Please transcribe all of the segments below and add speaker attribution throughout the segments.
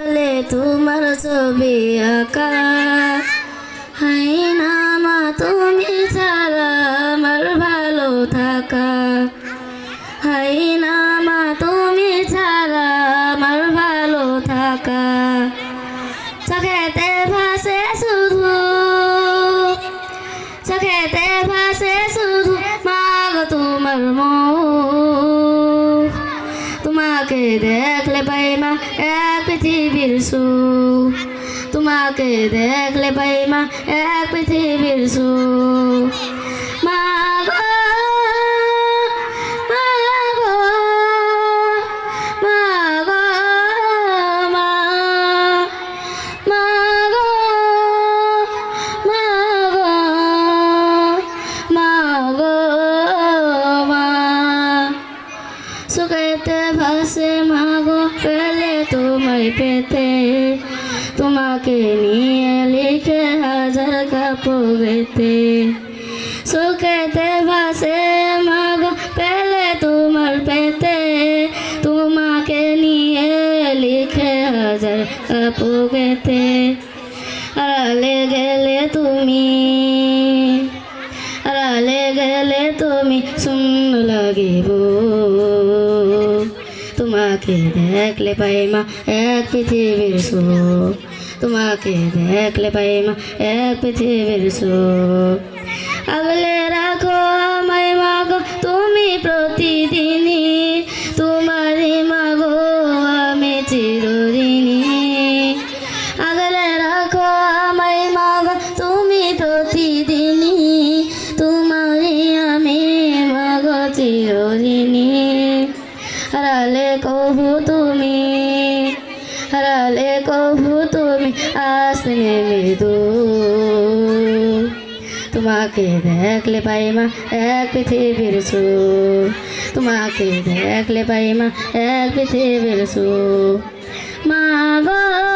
Speaker 1: বলে তোমার ছবি আঁকা। হাই না মা তুমি ছাড়া আমার ভালো থাকা। হাই না মা তুমি ছাড়া আমার ভালো থাকা। চোখেতে ভাসে শুধু, চোখেতে ভাসে শুধু মাগ তোমার মুখ তোমাকে দেখলে পাই মা এক পৃথিবীর সুখ তোমাকে দেখলে পাই মা এক পৃথিবীর সুখ মা গো, মা গো, মা গো, মা। মা গো, মা গো, মা গো, মা। সুখেতে ভাসে মাগো পেলে তোমায় পেতে তোমাকে নিয়ে লিখে হাজার কাপড়েতে সুখেতে ভাসে মাগো পেলে তোমার পেতে তোমাকে নিয়ে লিখে হাজার কাপড়েতে আড়ালে গেলে তুমি আড়ালে গেলে তুমি শূন্য লাগিব তোমাকে দেখলে পাই মা এক পৃথিবীর সুখ। তোমাকে দেখলে পাই মা এক পৃথিবীর সুখ। আগলে রাখো আমায়, মাগো, তুমি প্রতিদিনই। তোমারই মাগো, আমি চিরদিনই আগলে রাখো আমায়, মাগো, তুমি প্রতিদিনই। তোমারই আমি, মাগো চিরদিনই হারালে কবু তুমি, হারালে কবু তুমি আসনে মৃদু। তোমাকে দেখলে পাই মা এক পৃথিবীর সুখ তোমাকে দেখলে পাই মা এক পৃথিবীর সুখ মা গো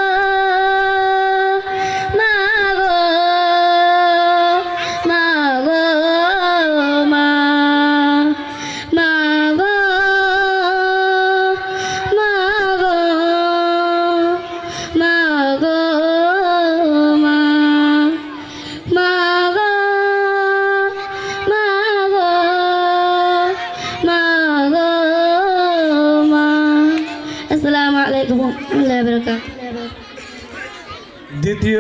Speaker 1: আসসালামু আলাইকুম। বারাকাতুহু
Speaker 2: দ্বিতীয়